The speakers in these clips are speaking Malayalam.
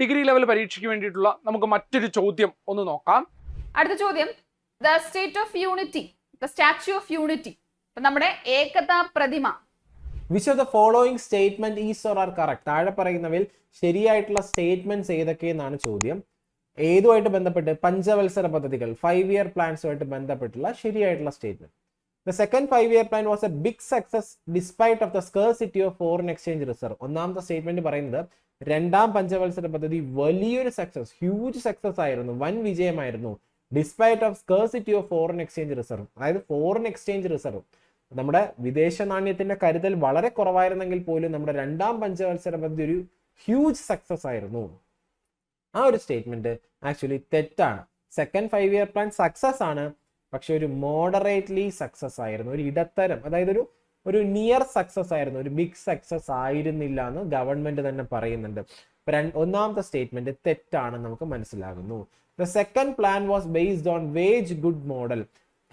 ഡിഗ്രി ലെവൽ പരീക്ഷയ്ക്ക് വേണ്ടിയിട്ടുള്ള നമുക്ക് മറ്റൊരു ചോദ്യം ഒന്ന് നോക്കാം. അടുത്ത ചോദ്യം the state of unity the statue of unity നമ്മുടെ ഏകതാ പ്രതിമ. Which of the following statement is or are correct താഴെ പറയുന്നവയിൽ ശരിയായിട്ടുള്ള സ്റ്റേറ്റ്മെന്റ്സ് ഏതൊക്കെയെന്നാണ് ചോദ്യം. ഏതുമായിട്ട് ബന്ധപ്പെട്ട്? പഞ്ചവത്സര പദ്ധതികൾ ഫൈവ് ഇയർ പ്ലാൻസുമായിട്ട് ബന്ധപ്പെട്ടുള്ള ശരിയായിട്ടുള്ള statement the second five year plan was a big success despite of the scarcity of foreign exchange reserve ഒന്നാമത്തെ സ്റ്റേറ്റ്മെന്റ് പറയുന്നത് രണ്ടാം പഞ്ചവത്സര പദ്ധതി വലിയൊരു സക്സസ് ഹ്യൂജ് സക്സസ് ആയിരുന്നു വൻ വിജയമായിരുന്നു despite of scarcity of foreign exchange reserve അതായത് ഫോറിൻ എക്സ്ചേഞ്ച് റിസർവ് നമ്മുടെ വിദേശ നാണ്യത്തിന്റെ കരുതൽ വളരെ കുറവായിരുന്നെങ്കിൽ പോലും നമ്മുടെ രണ്ടാം പഞ്ചവത്സര പദ്ധതി ഒരു ഹ്യൂജ് സക്സസ് ആയിരുന്നു. ആ ഒരു സ്റ്റേറ്റ്മെന്റ് ആക്ച്വലി തെറ്റാണ്. Second five year plan success ആണ്. പക്ഷെ ഒരു മോഡറേറ്റ്ലി സക്സസ് ആയിരുന്നു. ഒരു ഇടത്തരം അതായത് ഒരു ഒരു നിയർ സക്സസ് ആയിരുന്നു. ഒരു ബിഗ് സക്സസ് ആയിരുന്നില്ല എന്ന് ഗവൺമെന്റ് തന്നെ പറയുന്നുണ്ട്. ഒന്നാമത്തെ സ്റ്റേറ്റ്മെന്റ് തെറ്റാണെന്ന് നമുക്ക് മനസ്സിലാകുന്നു. The second plan was based on wage good model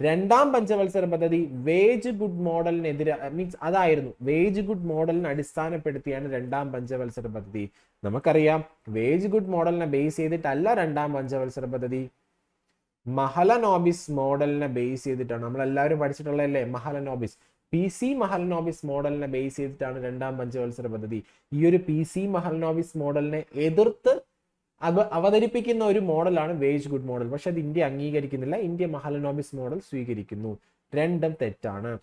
രണ്ടാം പഞ്ചവത്സര പദ്ധതി വേജ് ഗുഡ് മോഡലിനെതിരെ മീൻസ് അതായിരുന്നു. വേജ് ഗുഡ് മോഡലിനെ അടിസ്ഥാനപ്പെടുത്തിയാണ് രണ്ടാം പഞ്ചവത്സര പദ്ധതി. നമുക്കറിയാം വേജ് ഗുഡ് മോഡലിനെ ബേസ് ചെയ്തിട്ടല്ല രണ്ടാം പഞ്ചവത്സര പദ്ധതി. മഹലനോബിസ് മോഡലിനെ ബേസ് ചെയ്തിട്ടാണ്. നമ്മൾ എല്ലാവരും പഠിച്ചിട്ടുള്ളതല്ലേ? മഹലനോബിസ്. പി സി മഹലനോബിസ് മോഡലിനെ ബേസ് ചെയ്തിട്ടാണ് രണ്ടാം പഞ്ചവത്സര പദ്ധതി. ഈ ഒരു പി സി മഹലനോബിസ് മോഡലിനെ എതിർത്ത് അവ അവതരിപ്പിക്കുന്ന ഒരു മോഡലാണ് വേജ് ഗുഡ് മോഡൽ. പക്ഷെ അത് ഇന്ത്യ അംഗീകരിക്കുന്നില്ല. ഇന്ത്യ മഹലനോബിസ് മോഡൽ സ്വീകരിക്കുന്നു. രണ്ടും തെറ്റാണ്.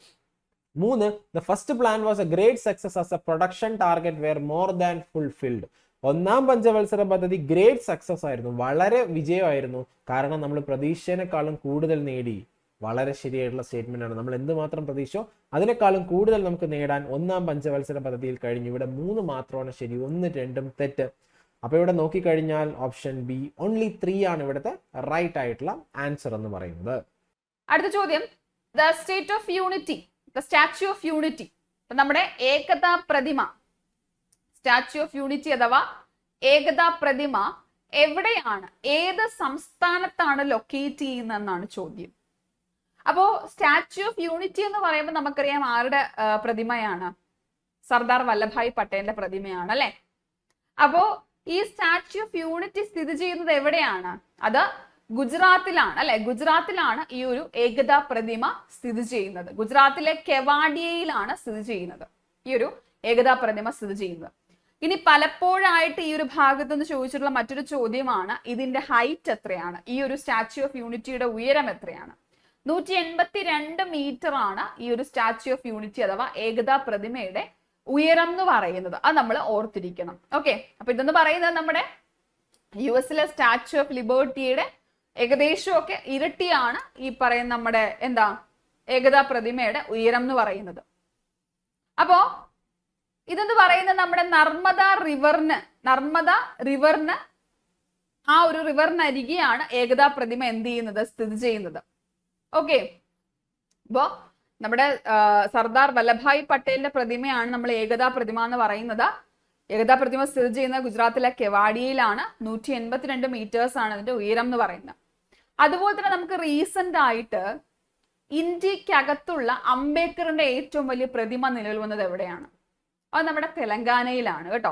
മൂന്ന് the first plan was a great success as a production target where more than fulfilled ഒന്നാം പഞ്ചവത്സര പദ്ധതി ഗ്രേറ്റ് സക്സസ് ആയിരുന്നു. വളരെ വിജയമായിരുന്നു. കാരണം നമ്മൾ പ്രതീക്ഷേനേക്കാളും കൂടുതൽ നേടി. വളരെ ശരിയായിട്ടുള്ള സ്റ്റേറ്റ്മെന്റ് ആണ്. നമ്മൾ എന്തുമാത്രം പ്രതീക്ഷോ അതിനേക്കാളും കൂടുതൽ നമുക്ക് നേടാൻ ഒന്നാം പഞ്ചവത്സര പദ്ധതിയിൽ കഴിഞ്ഞു. ഇവിടെ മൂന്ന് മാത്രമാണ് ശരി ഒന്ന് രണ്ടും തെറ്റ്. അപ്പൊ ഇവിടെ നോക്കിക്കഴിഞ്ഞാൽ ഓപ്ഷൻ ബി ഓൺലി ത്രീ ആണ് ഇവിടുത്തെ റൈറ്റ് ആയിട്ടുള്ള ആൻസർ എന്ന് പറയുന്നത്. അടുത്ത ചോദ്യം. The state of unity the statue of unity നമ്മുടെ ഏകതാ പ്രതിമ സ്റ്റാച്യു ഓഫ് യൂണിറ്റി അഥവാ ഏകതാ പ്രതിമ എവിടെയാണ്? ഏത് സംസ്ഥാനത്താണ് ലൊക്കേറ്റ് ചെയ്യുന്നതെന്നാണ് ചോദ്യം. അപ്പോ സ്റ്റാച്യു ഓഫ് യൂണിറ്റി എന്ന് പറയുമ്പോൾ നമുക്കറിയാം ആരുടെ പ്രതിമയാണ്? സർദാർ വല്ലഭായ് പട്ടേലിന്റെ പ്രതിമയാണ് അല്ലെ? അപ്പോ ഈ സ്റ്റാച്യു ഓഫ് യൂണിറ്റി സ്ഥിതി ചെയ്യുന്നത് എവിടെയാണ്? അത് ഗുജറാത്തിലാണ് അല്ലെ? ഗുജറാത്തിലാണ് ഈ ഒരു ഏകതാ പ്രതിമ സ്ഥിതി ചെയ്യുന്നത്. ഗുജറാത്തിലെ കെവാഡിയയിലാണ് സ്ഥിതി ചെയ്യുന്നത്. ഈ ഒരു ഏകതാ പ്രതിമ സ്ഥിതി ചെയ്യുന്നത്. ഇനി പലപ്പോഴായിട്ട് ഈ ഒരു ഭാഗത്ത് നിന്ന് ചോദിച്ചിട്ടുള്ള മറ്റൊരു ചോദ്യമാണ് ഇതിന്റെ ഹൈറ്റ് എത്രയാണ്? ഈ ഒരു സ്റ്റാച്യു ഓഫ് യൂണിറ്റിയുടെ ഉയരം എത്രയാണ്? നൂറ്റി എൺപത്തി രണ്ട് മീറ്റർ ആണ് ഈ ഒരു സ്റ്റാച്യു ഓഫ് യൂണിറ്റി അഥവാ ഏകതാ പ്രതിമയുടെ ഉയരം എന്ന് പറയുന്നത്. അത് നമ്മൾ ഓർത്തിരിക്കണം. ഓക്കെ അപ്പൊ ഇതെന്ന് പറയുന്നത് നമ്മുടെ യു എസിലെ സ്റ്റാച്യു ഓഫ് ലിബേർട്ടിയുടെ ഏകദേശമൊക്കെ ഇരട്ടിയാണ് ഈ പറയുന്ന നമ്മുടെ എന്താ? ഏകതാ പ്രതിമയുടെ ഉയരം എന്ന് പറയുന്നത്. അപ്പോ ഇതെന്ന് പറയുന്നത്? നമ്മുടെ നർമ്മദ റിവറിന് നർമ്മദ റിവറിന് ആ ഒരു റിവറിനരികെയാണ് ഏകതാ പ്രതിമ എന്ത് ചെയ്യുന്നത്? സ്ഥിതി ചെയ്യുന്നത്. ഓക്കെ. അപ്പോ നമ്മുടെ സർദാർ വല്ലഭായ് പട്ടേലിന്റെ പ്രതിമയാണ് നമ്മൾ ഏകതാ പ്രതിമ എന്ന് പറയുന്നത്. ഏകതാ പ്രതിമ സ്ഥിതി ചെയ്യുന്ന ഗുജറാത്തിലെ കെവാഡിയയിലാണ്. നൂറ്റി എൺപത്തിരണ്ട് മീറ്റേഴ്സ് ആണ് അതിന്റെ ഉയരം എന്ന് പറയുന്നത്. അതുപോലെ തന്നെ നമുക്ക് റീസെന്റ് ആയിട്ട് ഇന്ത്യക്കകത്തുള്ള അംബേദ്കറിന്റെ ഏറ്റവും വലിയ പ്രതിമ നിലവിൽ വന്നത് എവിടെയാണ്? അത് നമ്മുടെ തെലങ്കാനയിലാണ് കേട്ടോ.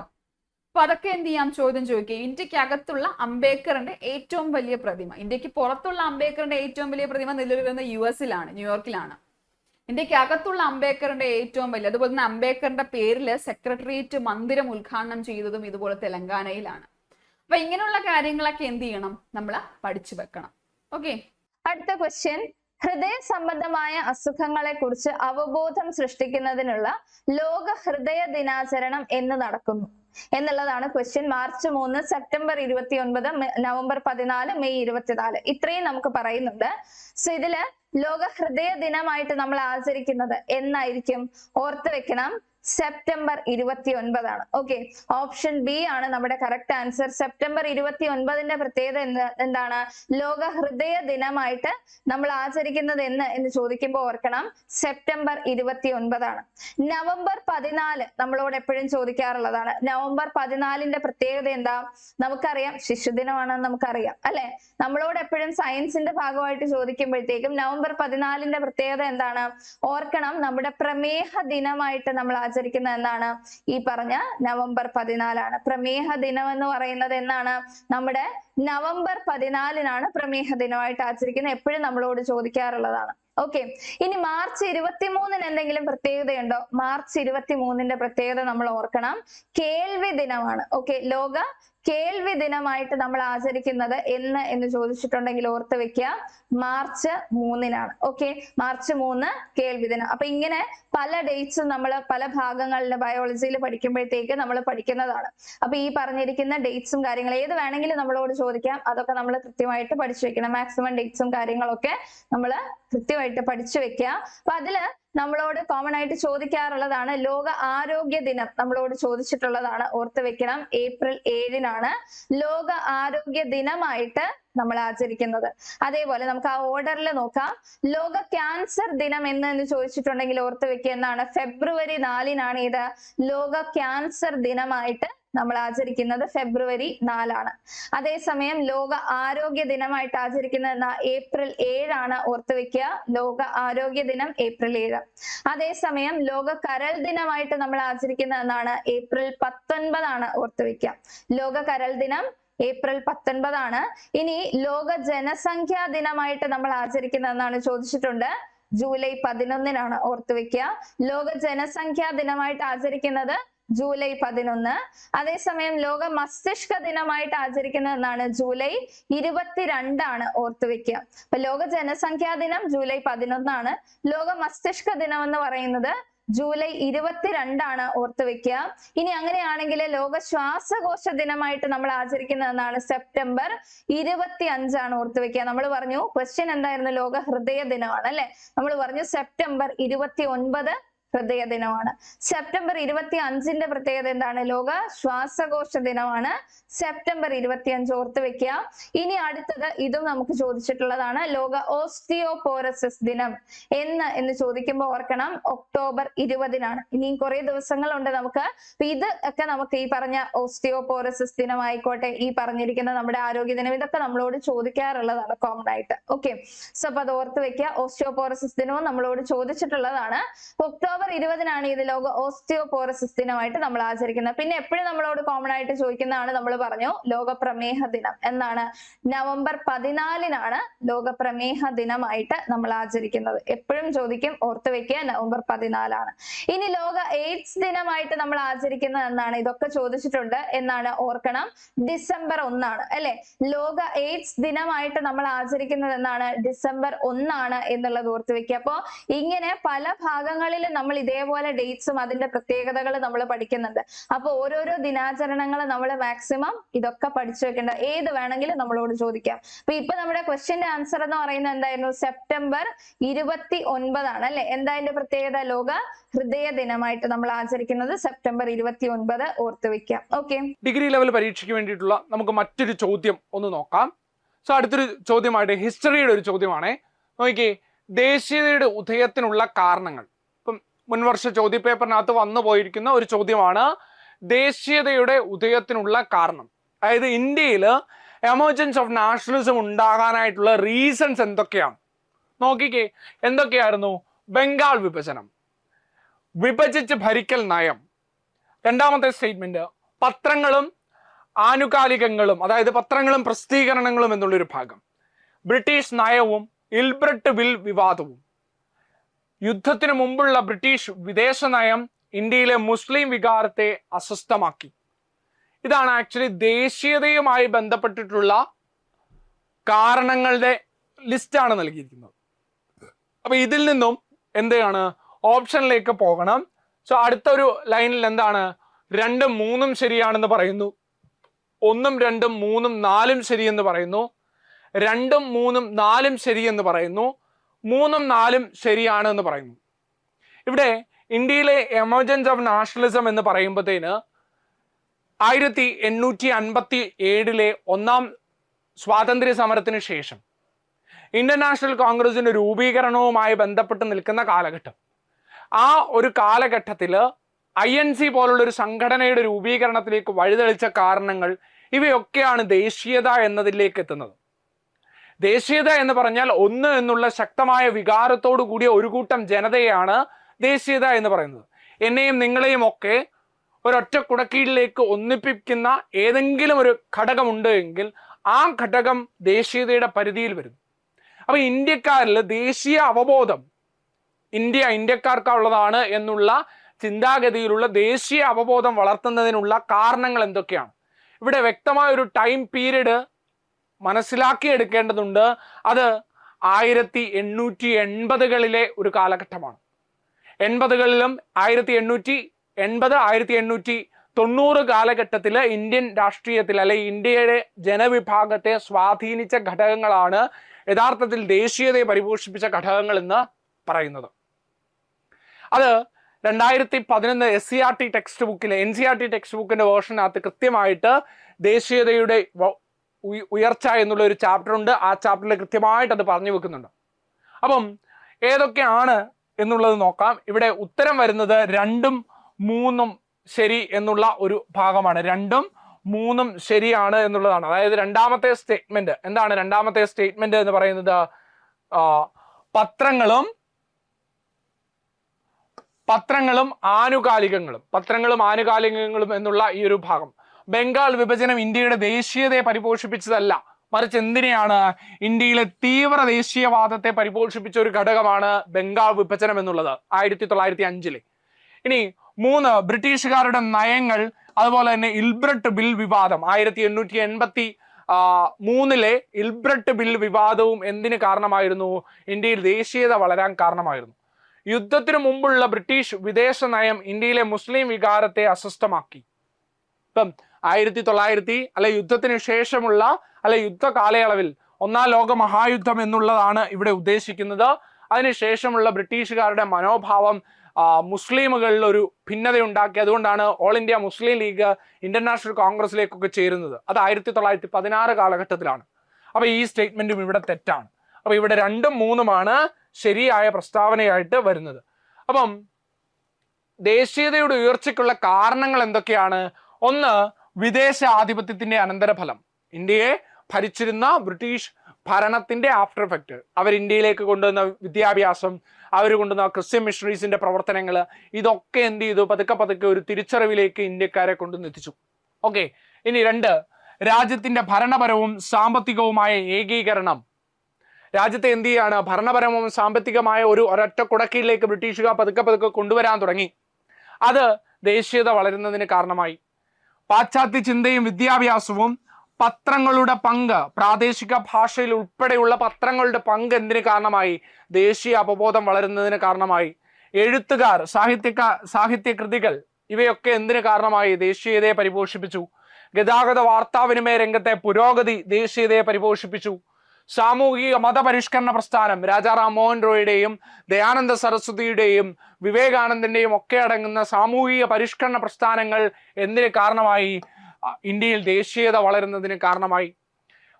അപ്പൊ അതൊക്കെ എന്ത് ചെയ്യാം? ചോദ്യം ചോദിക്കുക. ഇന്ത്യക്കകത്തുള്ള അംബേദ്കറിന്റെ ഏറ്റവും വലിയ പ്രതിമ. ഇന്ത്യയ്ക്ക് പുറത്തുള്ള അംബേദ്കറിന്റെ ഏറ്റവും വലിയ പ്രതിമ നിലവിൽ വരുന്നത് യു എസിലാണ് ന്യൂയോർക്കിലാണ്. ഇന്ത്യയ്ക്ക് അകത്തുള്ള അംബേദ്കറിന്റെ ഏറ്റവും വലിയ അതുപോലെ തന്നെ അംബേദ്കറിന്റെ പേരിൽ സെക്രട്ടേറിയറ്റ് മന്ദിരം ഉദ്ഘാടനം ചെയ്തതും ഇതുപോലെ തെലങ്കാനയിലാണ്. അപ്പൊ ഇങ്ങനെയുള്ള കാര്യങ്ങളൊക്കെ എന്ത് ചെയ്യണം? നമ്മൾ പഠിച്ചു വെക്കണം. ഓക്കെ? അടുത്ത ക്വസ്റ്റ്യൻ ഹൃദയ സംബന്ധമായ അസുഖങ്ങളെ കുറിച്ച് അവബോധം സൃഷ്ടിക്കുന്നതിനുള്ള ലോക ഹൃദയ ദിനാചരണം എന്ന് നടക്കുന്നു. എന്നുള്ളതാണ് ക്വസ്റ്റ്യൻ മാർച്ച് മൂന്ന് സെപ്റ്റംബർ ഇരുപത്തി ഒൻപത് നവംബർ പതിനാല് മെയ് ഇരുപത്തിനാല്. ഇത്രയും നമുക്ക് പറയുന്നുണ്ട്. സോ ഇതിൽ ലോക ഹൃദയ ദിനമായിട്ട് നമ്മൾ ആചരിക്കുന്നത് എന്നായിരിക്കും. ഓർത്ത് വെക്കണം. സെപ്റ്റംബർ ഇരുപത്തി ഒൻപതാണ് ഓക്കെ ഓപ്ഷൻ ബി ആണ് നമ്മുടെ കറക്റ്റ് ആൻസർ സെപ്റ്റംബർ ഇരുപത്തി ഒൻപതിന്റെ പ്രത്യേകത എന്ത് എന്താണ്? ലോക ഹൃദയ ദിനമായിട്ട് നമ്മൾ ആചരിക്കുന്നത് എന്ന് എന്ന് ചോദിക്കുമ്പോൾ ഓർക്കണം. സെപ്റ്റംബർ ഇരുപത്തി ഒൻപതാണ് നവംബർ പതിനാല് നമ്മളോട് എപ്പോഴും ചോദിക്കാറുള്ളതാണ്. നവംബർ പതിനാലിന്റെ പ്രത്യേകത എന്താ? നമുക്കറിയാം. ശിശുദിനമാണെന്ന് നമുക്കറിയാം. അല്ലെ? നമ്മളോട് എപ്പോഴും സയൻസിന്റെ ഭാഗമായിട്ട് ചോദിക്കുമ്പോഴത്തേക്കും നവംബർ പതിനാലിന്റെ പ്രത്യേകത എന്താണ്? ഓർക്കണം. നമ്മുടെ പ്രമേഹ ദിനമായിട്ട് നമ്മൾ ആചരിക്കുന്നത് എന്നാണ് ഈ പറഞ്ഞ നവംബർ പതിനാലാണ്. പ്രമേഹ ദിനം എന്ന് പറയുന്നത് എന്നാണ്. നമ്മുടെ നവംബർ പതിനാലിനാണ് പ്രമേഹ ദിനമായിട്ട് ആചരിക്കുന്നത്. എപ്പോഴും നമ്മളോട് ചോദിക്കാറുള്ളതാണ്. ഓക്കെ. ഇനി മാർച്ച് ഇരുപത്തിമൂന്നിന് എന്തെങ്കിലും പ്രത്യേകതയുണ്ടോ? മാർച്ച് ഇരുപത്തി മൂന്നിന്റെ പ്രത്യേകത നമ്മൾ ഓർക്കണം. കേൾവി ദിനമാണ്. ഓക്കെ. ലോക കേൾവി ദിനമായിട്ട് നമ്മൾ ആചരിക്കുന്നത് എന്ന് എന്ന് ചോദിച്ചിട്ടുണ്ടെങ്കിൽ ഓർത്ത് വെക്കുക. മാർച്ച് മൂന്നിനാണ്. ഓക്കെ? മാർച്ച് മൂന്ന് കേൾവി ദിനം. അപ്പൊ ഇങ്ങനെ പല ഡേറ്റ്സും നമ്മൾ പല ഭാഗങ്ങളിൽ ബയോളജിയിൽ പഠിക്കുമ്പോഴത്തേക്ക് നമ്മൾ പഠിക്കുന്നതാണ്. അപ്പൊ ഈ പറഞ്ഞിരിക്കുന്ന ഡേറ്റ്സും കാര്യങ്ങളും ഏത് വേണമെങ്കിലും നമ്മളോട് ചോദിക്കാം. അതൊക്കെ നമ്മൾ കൃത്യമായിട്ട് പഠിച്ചു വെക്കണം. മാക്സിമം ഡേറ്റ്സും കാര്യങ്ങളൊക്കെ നമ്മൾ കൃത്യമായിട്ട് പഠിച്ചു വെക്കുക. അപ്പൊ അതിൽ നമ്മളോട് കോമൺ ആയിട്ട് ചോദിക്കാറുള്ളതാണ്. ലോക ആരോഗ്യ ദിനം നമ്മളോട് ചോദിച്ചിട്ടുള്ളതാണ്. ഓർത്ത് വെക്കണം. ഏപ്രിൽ ഏഴിനാണ് ലോക ആരോഗ്യ ദിനമായിട്ട് നമ്മൾ ആചരിക്കുന്നത്. അതേപോലെ നമുക്ക് ആ ഓർഡറിൽ നോക്കാം. ലോക ക്യാൻസർ ദിനം എന്ന് എന്ന് ചോദിച്ചിട്ടുണ്ടെങ്കിൽ ഓർത്ത് വെക്കുക എന്നാണ് ഫെബ്രുവരി നാലിനാണ് ഇത്. ലോക ക്യാൻസർ ദിനമായിട്ട് നമ്മൾ ആചരിക്കുന്നത് ഫെബ്രുവരി നാലാണ്. അതേസമയം ലോക ആരോഗ്യ ദിനമായിട്ട് ആചരിക്കുന്നത് ഏപ്രിൽ ഏഴാണ് ഓർത്തു വെക്കുക. ലോക ആരോഗ്യ ദിനം ഏപ്രിൽ ഏഴ്. അതേസമയം ലോക കരൾ ദിനമായിട്ട് നമ്മൾ ആചരിക്കുന്നത് എന്നാണ് ഏപ്രിൽ പത്തൊൻപതാണ് ഓർത്തു വെക്കുക. ലോക കരൾ ദിനം ഏപ്രിൽ പത്തൊൻപതാണ്. ഇനി ലോക ജനസംഖ്യാ ദിനമായിട്ട് നമ്മൾ ആചരിക്കുന്നത് എന്നാണ് ചോദിച്ചിട്ടുണ്ട്. ജൂലൈ പതിനൊന്നിനാണ് ഓർത്തു വെക്കുക. ലോക ജനസംഖ്യാ ദിനമായിട്ട് ആചരിക്കുന്നത് ജൂലൈ പതിനൊന്ന്. അതേസമയം ലോക മസ്തിഷ്ക ദിനമായിട്ട് ആചരിക്കുന്നത് എന്നാണ് ജൂലൈ ഇരുപത്തിരണ്ടാണ് ഓർത്തുവെക്കുക അപ്പൊ ലോക ജനസംഖ്യാ ദിനം ജൂലൈ പതിനൊന്നാണ്. ലോക മസ്തിഷ്ക ദിനം എന്ന് പറയുന്നത് ജൂലൈ ഇരുപത്തിരണ്ടാണ് ഓർത്തു വെക്കുക. ഇനി അങ്ങനെയാണെങ്കിൽ ലോക ശ്വാസകോശ ദിനമായിട്ട് നമ്മൾ ആചരിക്കുന്നതെന്നാണ് സെപ്റ്റംബർ ഇരുപത്തി അഞ്ചാണ് ഓർത്തു വെക്കുക. നമ്മൾ പറഞ്ഞു ക്വസ്റ്റ്യൻ എന്തായിരുന്നു? ലോക ഹൃദയ ദിനമാണ് അല്ലെ? നമ്മൾ പറഞ്ഞു സെപ്റ്റംബർ ഇരുപത്തി ഒൻപത് ഹൃദയ ദിനമാണ്. സെപ്റ്റംബർ ഇരുപത്തി അഞ്ചിന്റെ പ്രത്യേകത എന്താണ്? ലോക ശ്വാസകോശ ദിനമാണ്. സെപ്റ്റംബർ ഇരുപത്തി അഞ്ച് ഓർത്ത് വെക്കുക. ഇനി അടുത്തത് ഇതും നമുക്ക് ചോദിച്ചിട്ടുള്ളതാണ്. ലോക ഓസ്റ്റിയോപോറസിസ് ദിനം എന്ന് എന്ന് ചോദിക്കുമ്പോൾ ഓർക്കണം. ഒക്ടോബർ ഇരുപതിനാണ്. ഇനിയും കുറെ ദിവസങ്ങളുണ്ട് നമുക്ക്. അപ്പൊ ഇത് ഒക്കെ നമുക്ക് ഈ പറഞ്ഞ ഓസ്റ്റിയോപോറസിസ് ദിനമായിക്കോട്ടെ ഈ പറഞ്ഞിരിക്കുന്ന നമ്മുടെ ആരോഗ്യ ദിനം ഇതൊക്കെ നമ്മളോട് ചോദിക്കാറുള്ളതാണ് കോമൺ ആയിട്ട്. ഓക്കെ സോ അപ്പൊ അത് ഓർത്ത് വെക്കുക. ഓസ്റ്റിയോപോറസിസ് ദിനവും നമ്മളോട് ചോദിച്ചിട്ടുള്ളതാണ്. ഒക്ടോബർ ഇരുപതിനാണ് ഇത് ലോക ഓസ്റ്റിയോപോറസിസ് ദിനമായിട്ട് നമ്മൾ ആചരിക്കുന്നത്. പിന്നെ എപ്പോഴും നമ്മളോട് കോമൺ ആയിട്ട് ചോദിക്കുന്നതാണ് നമ്മൾ പറഞ്ഞു ലോക പ്രമേഹ ദിനം എന്നാണ്. നവംബർ പതിനാലിനാണ് ലോക പ്രമേഹ ദിനമായിട്ട് നമ്മൾ ആചരിക്കുന്നത്. എപ്പോഴും ചോദിക്കും ഓർത്ത് വെക്കുക നവംബർ പതിനാലാണ്. ഇനി ലോക എയ്ഡ്സ് ദിനമായിട്ട് നമ്മൾ ആചരിക്കുന്നത് എന്നാണ്. ഇതൊക്കെ ചോദിച്ചിട്ടുണ്ട് എന്നാണ് ഓർക്കണം. ഡിസംബർ ഒന്നാണ് അല്ലെ? ലോക എയ്ഡ്സ് ദിനമായിട്ട് നമ്മൾ ആചരിക്കുന്നത് എന്നാണ് ഡിസംബർ ഒന്നാണ് എന്നുള്ളത് ഓർത്ത് വെക്കുക. അപ്പോ ഇങ്ങനെ പല ഭാഗങ്ങളിൽ നമ്മൾ ഇതേപോലെ ഡേറ്റ്സും അതിന്റെ പ്രത്യേകതകൾ നമ്മൾ പഠിക്കുന്നുണ്ട്. അപ്പൊ ഓരോരോ ദിനാചരണങ്ങൾ നമ്മൾ മാക്സിമം ഇതൊക്കെ പഠിച്ചു വെക്കേണ്ട. ഏത് വേണമെങ്കിലും നമ്മളോട് ചോദിക്കാം. അപ്പൊ ഇപ്പൊ നമ്മുടെ ക്വസ്റ്റ്യന്റെ ആൻസർ എന്ന് പറയുന്നത് എന്തായിരുന്നു? സെപ്റ്റംബർ ഇരുപത്തി ഒൻപതാണ് അല്ലെ? എന്താ അതിന്റെ പ്രത്യേകത? ലോക ഹൃദയ ദിനമായിട്ട് നമ്മൾ ആചരിക്കുന്നത് സെപ്റ്റംബർ ഇരുപത്തി ഒൻപത് ഓർത്ത് വെക്കാം ഓക്കെ ഡിഗ്രി ലെവൽ പരീക്ഷയ്ക്ക് വേണ്ടിയിട്ടുള്ള നമുക്ക് മറ്റൊരു ചോദ്യം ഒന്ന് നോക്കാം. സോ അടുത്തൊരു ചോദ്യമായിട്ട് ഹിസ്റ്ററിയുടെ ഒരു ചോദ്യമാണ്. നോക്കിക്കേ. ദേശീയതയുടെ ഉദയത്തിനുള്ള കാരണങ്ങൾ. മുൻവർഷ ചോദ്യപേപ്പറിനകത്ത് വന്നു പോയിരിക്കുന്ന ഒരു ചോദ്യമാണ് ദേശീയതയുടെ ഉദയത്തിനുള്ള കാരണം. അതായത് ഇന്ത്യയിൽ എമർജൻസ് ഓഫ് നാഷണലിസം ഉണ്ടാകാനായിട്ടുള്ള റീസൺസ് എന്തൊക്കെയാണ്? നോക്കിക്കേ എന്തൊക്കെയായിരുന്നു? ബംഗാൾ വിഭജനം വിഭജിച്ച് ഭരിക്കൽ നയം രണ്ടാമത്തെ സ്റ്റേറ്റ്മെന്റ് പത്രങ്ങളും ആനുകാലികങ്ങളും അതായത് പത്രങ്ങളും പ്രസിദ്ധീകരണങ്ങളും എന്നുള്ളൊരു ഭാഗം ബ്രിട്ടീഷ് നയവും ഇൽബ്രട്ട് ബിൽ വിവാദവും. യുദ്ധത്തിന് മുമ്പുള്ള ബ്രിട്ടീഷ് വിദേശ നയം ഇന്ത്യയിലെ മുസ്ലിം വികാരത്തെ അസ്വസ്ഥമാക്കി. ഇതാണ് ആക്ച്വലി ദേശീയതയുമായി ബന്ധപ്പെട്ടിട്ടുള്ള കാരണങ്ങളുടെ ലിസ്റ്റാണ് നൽകിയിരിക്കുന്നത്. അപ്പൊ ഇതിൽ നിന്നും എന്താണ്? ഓപ്ഷനിലേക്ക് പോകണം. സോ അടുത്ത ഒരു ലൈനിൽ എന്താണ്? രണ്ടും മൂന്നും ശരിയാണെന്ന് പറയുന്നു. ഒന്നും രണ്ടും മൂന്നും നാലും ശരിയെന്ന് പറയുന്നു. രണ്ടും മൂന്നും നാലും ശരിയെന്ന് പറയുന്നു. മൂന്നും നാലും ശരിയാണ് എന്ന് പറയുന്നു. ഇവിടെ ഇന്ത്യയിലെ എമർജൻസ് ഓഫ് നാഷണലിസം എന്ന് പറയുമ്പോഴത്തേന് ആയിരത്തി എണ്ണൂറ്റി അൻപത്തി ഏഴിലെ ഒന്നാം സ്വാതന്ത്ര്യ സമരത്തിന് ശേഷം ഇന്ത്യൻ നാഷണൽ കോൺഗ്രസിന്റെ രൂപീകരണവുമായി ബന്ധപ്പെട്ട് നിൽക്കുന്ന കാലഘട്ടം. ആ ഒരു കാലഘട്ടത്തിൽ ഐ എൻ സി പോലുള്ള ഒരു സംഘടനയുടെ രൂപീകരണത്തിലേക്ക് വഴിതെളിച്ച കാരണങ്ങൾ ഇവയൊക്കെയാണ് ദേശീയത എന്നതിലേക്ക് എത്തുന്നത്. ദേശീയത എന്ന് പറഞ്ഞാൽ ഒന്ന് എന്നുള്ള ശക്തമായ വികാരത്തോടു കൂടിയ ഒരു കൂട്ടം ജനതയാണ് ദേശീയത എന്ന് പറയുന്നത്. എന്നെയും നിങ്ങളെയും ഒക്കെ ഒരൊറ്റ കുടക്കീഴിലേക്ക് ഒന്നിപ്പിക്കുന്ന ഏതെങ്കിലും ഒരു ഘടകമുണ്ട് എങ്കിൽ ആ ഘടകം ദേശീയതയുടെ പരിധിയിൽ വരുന്നു അപ്പൊ ഇന്ത്യക്കാരിൽ ദേശീയ അവബോധം ഇന്ത്യ ഇന്ത്യക്കാർക്കുള്ളതാണ് എന്നുള്ള ചിന്താഗതിയിലുള്ള ദേശീയ അവബോധം വളർത്തുന്നതിനുള്ള കാരണങ്ങൾ എന്തൊക്കെയാണ്? ഇവിടെ വ്യക്തമായ ഒരു ടൈം പീരീഡ് മനസ്സിലാക്കിയെടുക്കേണ്ടതുണ്ട് അത് ആയിരത്തി എണ്ണൂറ്റി എൺപതുകളിലെ ഒരു കാലഘട്ടമാണ്. എൺപതുകളിലും ആയിരത്തി എണ്ണൂറ്റി എൺപത് ആയിരത്തി എണ്ണൂറ്റി തൊണ്ണൂറ് കാലഘട്ടത്തിൽ ഇന്ത്യൻ രാഷ്ട്രീയത്തിൽ അല്ലെ ഇന്ത്യയുടെ ജനവിഭാഗത്തെ സ്വാധീനിച്ച ഘടകങ്ങളാണ് യഥാർത്ഥത്തിൽ ദേശീയതയെ പരിപോഷിപ്പിച്ച ഘടകങ്ങൾ എന്ന് പറയുന്നത്. അത് രണ്ടായിരത്തി പതിനൊന്ന് S C R T text ബുക്കിലെ N C R T text ബുക്കിന്റെ വേർഷനകത്ത് കൃത്യമായിട്ട് ദേശീയതയുടെ ഉയർച്ച എന്നുള്ള ഒരു ചാപ്റ്റർ ഉണ്ട് ആ ചാപ്റ്ററിൽ കൃത്യമായിട്ട് അത് പറഞ്ഞു വെക്കുന്നുണ്ട്. അപ്പം ഏതൊക്കെയാണ് എന്നുള്ളത് നോക്കാം. ഇവിടെ ഉത്തരം വരുന്നത് രണ്ടും മൂന്നും ശരി എന്നുള്ള ഒരു ഭാഗമാണ്. രണ്ടും മൂന്നും ശരിയാണ് എന്നുള്ളതാണ്. അതായത് രണ്ടാമത്തെ സ്റ്റേറ്റ്മെന്റ്. എന്താണ് രണ്ടാമത്തെ സ്റ്റേറ്റ്മെന്റ് എന്ന് പറയുന്നത്? പത്രങ്ങളും പത്രങ്ങളും ആനുകാലികങ്ങളും. പത്രങ്ങളും ആനുകാലികങ്ങളും എന്നുള്ള ഈ ഒരു ഭാഗം. ബംഗാൾ വിഭജനം ഇന്ത്യയുടെ ദേശീയതയെ പരിപോഷിപ്പിച്ചതല്ല. മറിച്ച് എന്തിനെയാണ് ഇന്ത്യയിലെ തീവ്ര ദേശീയവാദത്തെ പരിപോഷിപ്പിച്ച ഒരു ഘടകമാണ് ബംഗാൾ വിഭജനം എന്നുള്ളത് ആയിരത്തി തൊള്ളായിരത്തി അഞ്ചിൽ ഇനി മൂന്ന് ബ്രിട്ടീഷുകാരുടെ നയങ്ങൾ അതുപോലെ തന്നെ ഇൽബ്രട്ട് ബിൽ വിവാദം. ആയിരത്തി എണ്ണൂറ്റി എൺപത്തി മൂന്നിലെ ഇൽബ്രട്ട് ബിൽ വിവാദവും എന്തിന് കാരണമായിരുന്നു? ഇന്ത്യയിൽ ദേശീയത വളരാൻ കാരണമായിരുന്നു. യുദ്ധത്തിനു മുമ്പുള്ള ബ്രിട്ടീഷ് വിദേശ നയം ഇന്ത്യയിലെ മുസ്ലിം വികാരത്തെ അസ്വസ്ഥമാക്കി. ഇപ്പം ആയിരത്തി തൊള്ളായിരത്തി അല്ലെ യുദ്ധത്തിന് ശേഷമുള്ള അല്ലെ യുദ്ധ കാലയളവിൽ ഒന്നാം ലോക മഹായുദ്ധം എന്നുള്ളതാണ് ഇവിടെ ഉദ്ദേശിക്കുന്നത്. അതിനുശേഷമുള്ള ബ്രിട്ടീഷുകാരുടെ മനോഭാവം മുസ്ലിമുകളിൽ ഒരു ഭിന്നത ഉണ്ടാക്കി. അതുകൊണ്ടാണ് all India Muslim League international കോൺഗ്രസിലേക്കൊക്കെ ചേരുന്നത്. അത് ആയിരത്തി തൊള്ളായിരത്തി പതിനാറ് കാലഘട്ടത്തിലാണ്. അപ്പൊ ഈ സ്റ്റേറ്റ്മെന്റും ഇവിടെ തെറ്റാണ്. അപ്പൊ ഇവിടെ രണ്ടും മൂന്നുമാണ് ശരിയായ പ്രസ്താവനയായിട്ട് വരുന്നത്. അപ്പം ദേശീയതയുടെ ഉയർച്ചയ്ക്കുള്ള കാരണങ്ങൾ എന്തൊക്കെയാണ്? ഒന്ന് വിദേശ ആധിപത്യത്തിന്റെ അനന്തരഫലം. ഇന്ത്യയെ ഭരിച്ചിരുന്ന ബ്രിട്ടീഷ് ഭരണത്തിന്റെ ആഫ്റ്റർ എഫക്റ്റ് അവർ ഇന്ത്യയിലേക്ക് കൊണ്ടുവന്ന വിദ്യാഭ്യാസം അവർ കൊണ്ടുവന്ന ക്രിസ്ത്യൻ മിഷണറീസിന്റെ പ്രവർത്തനങ്ങൾ ഇതൊക്കെ എന്ത് ചെയ്തു? പതുക്കെ പതുക്കെ ഒരു തിരിച്ചറിവിലേക്ക് ഇന്ത്യക്കാരെ കൊണ്ടുവന്ന് എത്തിച്ചു. ഓക്കെ ഇനി രണ്ട്. രാജ്യത്തിന്റെ ഭരണപരവും സാമ്പത്തികവുമായ ഏകീകരണം. രാജ്യത്തെ എന്ത് ചെയ്യാണ്? ഭരണപരവും സാമ്പത്തികമായ ഒരു ഒരൊറ്റ കുടക്കീഴിലേക്ക് ബ്രിട്ടീഷുകാർ പതുക്കെ പതുക്കെ കൊണ്ടുവരാൻ തുടങ്ങി. അത് ദേശീയത വളരുന്നതിന് കാരണമായി. പാശ്ചാത്യ ചിന്തയും വിദ്യാഭ്യാസവും പത്രങ്ങളുടെ പങ്ക് പ്രാദേശിക ഭാഷയിൽ ഉൾപ്പെടെയുള്ള പത്രങ്ങളുടെ പങ്ക് എന്തിന് കാരണമായി? ദേശീയ അവബോധം വളരുന്നതിന് കാരണമായി. എഴുത്തുകാർ സാഹിത്യക സാഹിത്യകൃതികൾ ഇവയൊക്കെ എന്തിന് കാരണമായി? ദേശീയതയെ പരിപോഷിപ്പിച്ചു. ഗതാഗത വാർത്താവിനിമയ രംഗത്തെ പുരോഗതി ദേശീയതയെ പരിപോഷിപ്പിച്ചു. സാമൂഹിക മതപരിഷ്കരണ പ്രസ്ഥാനം രാജാറാം മോഹൻ റോയുടെയും ദയാനന്ദ സരസ്വതിയുടെയും വിവേകാനന്ദന്റെയും ഒക്കെ അടങ്ങുന്ന സാമൂഹിക പരിഷ്കരണ പ്രസ്ഥാനങ്ങൾ എന്തിന് കാരണമായി? ഇന്ത്യയിൽ ദേശീയത വളരുന്നതിന് കാരണമായി.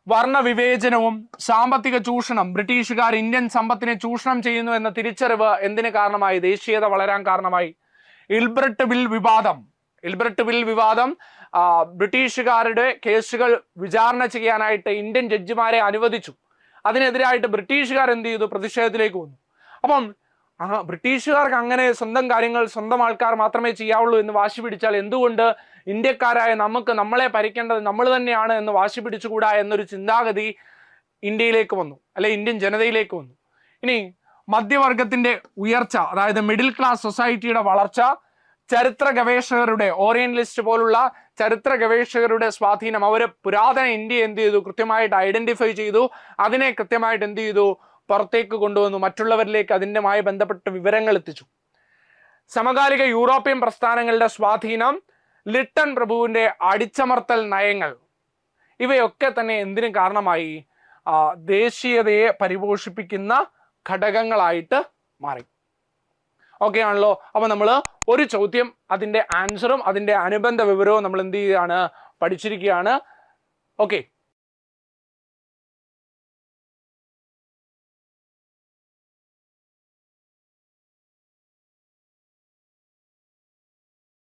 വർണവിവേചനവും സാമ്പത്തിക ചൂഷണം ബ്രിട്ടീഷുകാർ ഇന്ത്യൻ സമ്പത്തിനെ ചൂഷണം ചെയ്യുന്നു എന്ന തിരിച്ചറിവ് എന്തിന് കാരണമായി? ദേശീയത വളരാൻ കാരണമായി. ഇൽബ്രട്ട് ബിൽ വിവാദം. ഇൽബ്രട്ട് ബിൽ വിവാദം ബ്രിട്ടീഷുകാരുടെ കേസുകൾ വിചാരണ ചെയ്യാനായിട്ട് ഇന്ത്യൻ ജഡ്ജിമാരെ അനുവദിച്ചു. അതിനെതിരായിട്ട് ബ്രിട്ടീഷുകാർ എന്ത് ചെയ്തു? പ്രതിഷേധത്തിലേക്ക് വന്നു. അപ്പം ബ്രിട്ടീഷുകാർക്ക് അങ്ങനെ സ്വന്തം കാര്യങ്ങൾ സ്വന്തം ആൾക്കാർ മാത്രമേ ചെയ്യാവുള്ളൂ എന്ന് വാശി പിടിച്ചാൽ എന്തുകൊണ്ട് ഇന്ത്യക്കാരായ നമുക്ക് നമ്മളെ ഭരിക്കേണ്ടത് നമ്മൾ തന്നെയാണ് എന്ന് വാശി പിടിച്ചുകൂടാ എന്നൊരു ചിന്താഗതി ഇന്ത്യയിലേക്ക് വന്നു. അല്ലെ ഇന്ത്യൻ ജനതയിലേക്ക് വന്നു. ഇനി മധ്യവർഗത്തിന്റെ ഉയർച്ച അതായത് മിഡിൽ ക്ലാസ് സൊസൈറ്റിയുടെ വളർച്ച ചരിത്ര ഗവേഷകരുടെ ഓറിയന്റലിസ്റ്റ് പോലുള്ള ചരിത്ര ഗവേഷകരുടെ സ്വാധീനം അവർ പുരാതന ഇന്ത്യ എന്ത് ചെയ്തു? കൃത്യമായിട്ട് ഐഡന്റിഫൈ ചെയ്തു. അതിനെ കൃത്യമായിട്ട് എന്ത് ചെയ്തു? പുറത്തേക്ക് കൊണ്ടുവന്നു. മറ്റുള്ളവരിലേക്ക് അതിന്റെമായി ബന്ധപ്പെട്ട വിവരങ്ങൾ എത്തിച്ചു. സമകാലിക യൂറോപ്യൻ പ്രസ്ഥാനങ്ങളുടെ സ്വാധീനം ലിട്ടൺ പ്രഭുവിന്റെ അടിച്ചമർത്തൽ നയങ്ങൾ ഇവയൊക്കെ തന്നെ എന്തിനു കാരണമായി? ദേശീയതയെ പരിപോഷിപ്പിക്കുന്ന ഘടകങ്ങളായിട്ട് മാറി. ഓക്കെ ആണല്ലോ. അപ്പൊ നമ്മൾ ഒരു ചോദ്യം അതിന്റെ ആൻസറും അതിന്റെ അനുബന്ധ വിവരവും നമ്മൾ എന്ത് ചെയ്യുകയാണ് പഠിച്ചിരിക്കുകയാണ്. ഓക്കെ